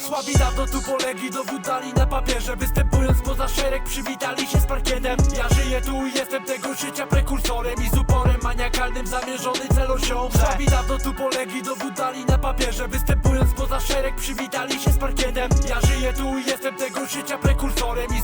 Słabi dawno tu polegli, dowód dali na papierze Występując poza szereg, przywitali się z parkietem. Ja żyję tu i jestem tego życia prekursorem I z uporem maniakalnym zamierzony cel osiągnę Słabi dawno tu polegli, dowód dali na papierze Występując poza szereg, przywitali się z parkietem. Ja żyję tu i jestem tego życia prekursorem I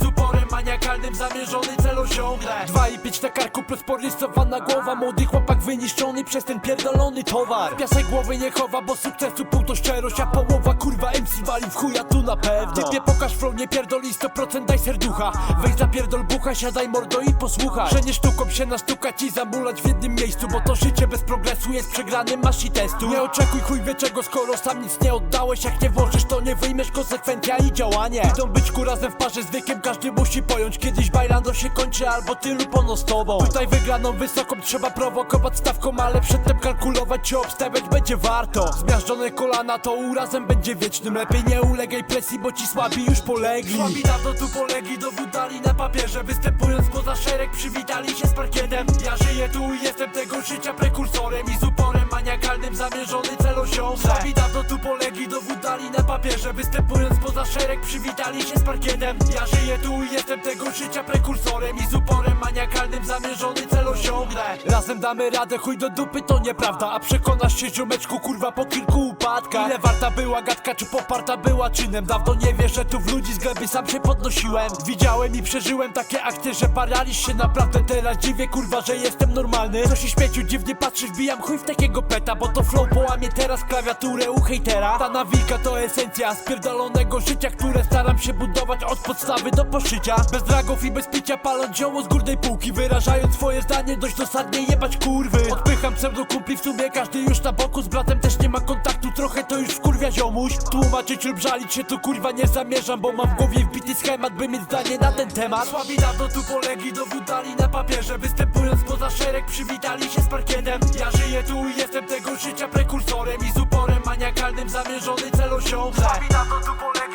maniakalnym zamierzony cel osiągnę Dwa i pięć na karku plus porysowana głowa. Młody chłopak wyniszczony przez ten pierdolony towar. Piasek głowy nie chowa, bo sukcesu pół to szczerość A połowa kurwa MC wali w chuja tu na pewno. Typie pokaż flow, nie pierdoli 100% daj serducha. Weź zapierdol bucha, siadaj mordo i posłuchaj. Że nie sztuką się nastukać i zamulać w jednym miejscu Bo to życie bez progresu jest przegranym masz i testu. Nie oczekuj chuj wie czego, skoro sam nic nie oddałeś. Jak nie włożysz to nie wyjmiesz konsekwencja i działanie. Idą być ku razem w parze z wiekiem, każdy musi pojąć Kiedyś bajlando się kończy albo tylu pono z tobą. Tutaj wygraną wysoką trzeba prowokować stawką Ale przedtem kalkulować czy obstawiać będzie warto. Zmiażdżone kolana to urazem będzie wiecznym. Lepiej nie ulegaj presji, bo ci słabi już polegli. Słabi dawno tu polegli, dowód dali na papierze. Występując poza szereg, przywitali się z parkietem. Ja żyję tu i jestem tego życia prekursorem I z uporem maniakalnym zamierzony cel osiągnę Słabi dawno tu polegli, dowód dali na papierze Występując poza szereg, przywitali się z parkietem. Ja żyję tu i jestem tego życia prekursorem I z uporem maniakalnym zamierzony cel osiągnę. Razem damy radę, chuj do dupy to nieprawda. A przekonasz się ziomeczku kurwa po kilku upadkach. Ile warta była gadka, czy poparta była czynem? Dawno nie wiesz, że tu w ludzi z gleby sam się podnosiłem. Widziałem i przeżyłem takie akty, że paraliż się naprawdę Teraz. Dziwię kurwa, że jestem normalny. Co się śmieciu dziwnie patrzysz, wbijam chuj w takiego peta Bo to flow połamie teraz klawiaturę u hejtera. Ta nawilka to esencja spierdolonego życia Które staram się budować od podstawy do poszycia. Bez dragów i bez picia paląc zioło z górnej półki Wyrażając swoje zdanie dość dosadnie jebać kurwy. Odpycham pseudo kumpli w sumie każdy już na boku Z bratem też nie ma kontaktu, trochę to już wkurwia ziomuś. Tłumaczyć lub żalić się tu kurwa nie zamierzam Bo mam w głowie wbity schemat, by mieć zdanie na ten temat. Słabi dawno tu polegli, dowód na papierze Występując poza szereg, przywitali się z parkietem. Ja żyję tu i jestem tego życia prekursorem Maniakalnym zamierzony cel osiągnę. Słabi dawno tu polegli